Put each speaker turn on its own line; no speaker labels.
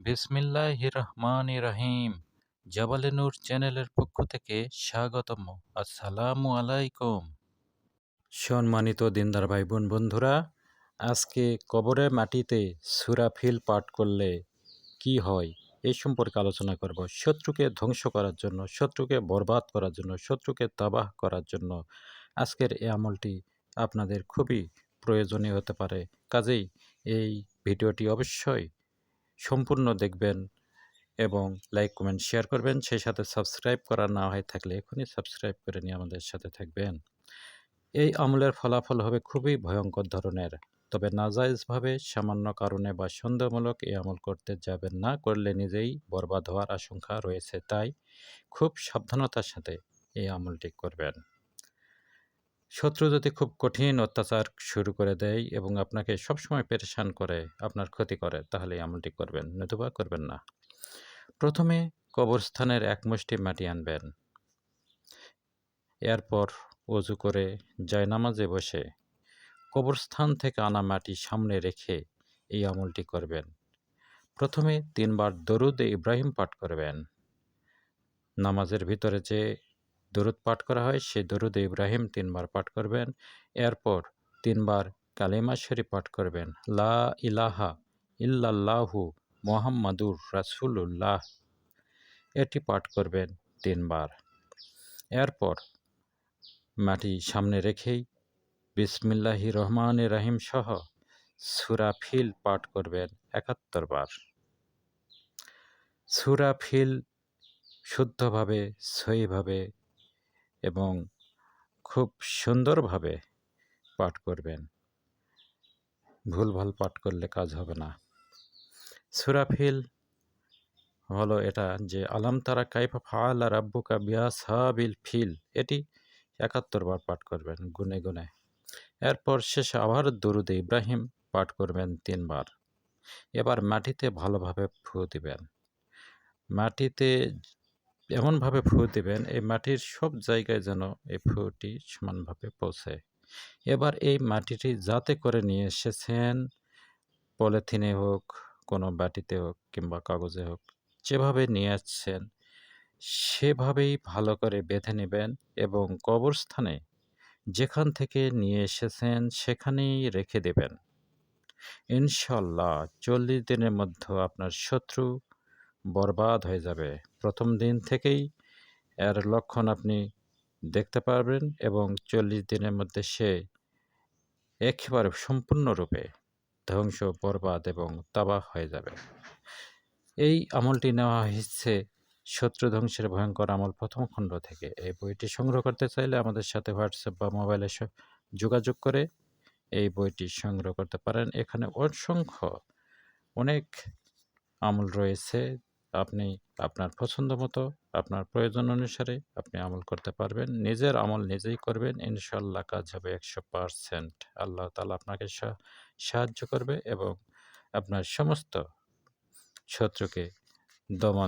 বিসমিল্লাহ রহমান রহিম জাবালে নূর চ্যানেলের পক্ষ থেকে স্বাগতম আসসালামু আলাইকুম। সম্মানিত দিনদার ভাই বোন বন্ধুরা, আজকে কবরে মাটিতে সুরাফিল পাঠ করলে কি হয় এই সম্পর্কে আলোচনা করব। শত্রুকে ধ্বংস করার জন্য, শত্রুকে বরবাদ করার জন্য, শত্রুকে তাবাহ করার জন্য। আজকের এই আমলটি আপনাদের খুবই প্রয়োজনীয় হতে পারে। কাজেই এই ভিডিওটি অবশ্যই সম্পূর্ণ দেখবেন এবং লাইক কমেন্ট শেয়ার করবেন। সেই সাথে সাবস্ক্রাইব করা না হয়ে থাকলে এখনই সাবস্ক্রাইব করে নিয়ে আমাদের সাথে থাকবেন। এই আমলের ফলাফল হবে খুবই ভয়ঙ্কর ধরনের। তবে নাজাইজভাবে সামান্য কারণে বা সন্দেহমূলক এই আমল করতে যাবেন না। করলে নিজেই বরবাদ হওয়ার আশঙ্কা রয়েছে। তাই খুব সাবধানতার সাথে এই আমলটি করবেন। শত্রু যদি খুব কঠিন অত্যাচার শুরু করে দেয় এবং আপনাকে সবসময় পেরেশান করে, আপনার ক্ষতি করে, তাহলে এই আমলটি করবেন, নতুবা করবেন না। প্রথমে কবরস্থানের এক মুষ্টি মাটি আনবেন। এরপর অজু করে জায়নামাজে বসে কবরস্থান থেকে আনা মাটি সামনে রেখে এই আমলটি করবেন। প্রথমে তিনবার দরুদ ইব্রাহিম পাঠ করবেন। নামাজের ভিতরে যে দরুদ পাঠ করা হয়, সেই দরুদ ইব্রাহিম তিনবার পাঠ করবেন। এরপর তিনবার কালেমা শরীফ পাঠ করবেন। লা ইলাহা ইল্লাল্লাহু মোহাম্মদুর রাসুল্লাহ এটি পাঠ করবেন তিনবার। এরপর মাটি সামনে রেখেই বিসমিল্লাহি রহমান রাহিম সহ সুরাফিল পাঠ করবেন একাত্তর বার। সুরাফিল শুদ্ধভাবে, সহিভাবে এবং খুব সুন্দরভাবে পাঠ করবেন। ভুলভাল পাঠ করলে কাজ হবে না। সুরাফিল হলো এটা যে, আলাম তারা কাইফা ফাআলা রাব্বুকা বিয়াসাবিল ফিল? এটি একাত্তর বার পাঠ করবেন গুনে গুনে। এরপর শেষে আবার দরুদে ইব্রাহিম পাঠ করবেন তিনবার এবার মাটিতে ভালোভাবে ফু দিবেন। মাটিতে এমনভাবে ফু দেবেন, এই মাটির সব জায়গায় যেন এই ফুটি সমানভাবে পৌঁছায়। এবার এই মাটিটি যাতে করে নিয়ে এসেছেন, পলিথিনে হোক, কোনো বাটিতে হোক কিংবা কাগজে হোক, যেভাবে নিয়ে আসছেন, সেভাবেই ভালো করে বেঁধে নেবেন এবং কবরস্থানে যেখান থেকে নিয়ে এসেছেন সেখানেই রেখে দেবেন। ইনশাল্লাহ, চল্লিশ দিনের মধ্যে আপনার শত্রু বরবাদ হয়ে যাবে। প্রথম দিন থেকেই এর লক্ষণ আপনি দেখতে পারবেন এবং চল্লিশ দিনের মধ্যে সে একেবারে সম্পূর্ণরূপে ধ্বংস, বরবাদ এবং তাবাহ হয়ে যাবে। এই আমলটি নেওয়া হচ্ছে শত্রু ধ্বংসের ভয়ঙ্কর আমল প্রথম খণ্ড থেকে। এই বইটি সংগ্রহ করতে চাইলে আমাদের সাথে হোয়াটসঅ্যাপ বা মোবাইলে যোগাযোগ করে এই বইটি সংগ্রহ করতে পারেন। এখানে অসংখ্য অনেক আমল রয়েছে আপনি আপনার পছন্দ মতো, আপনার প্রয়োজন অনুসারে আপনি আমল করতে পারবেন। নিজের আমল নিজেই করবেন ইনশাল্লাহ কাজ হবে একশো পারসেন্ট। আল্লাহ তালা আপনাকে সাহায্য করবে এবং আপনার সমস্ত শত্রুকে দমন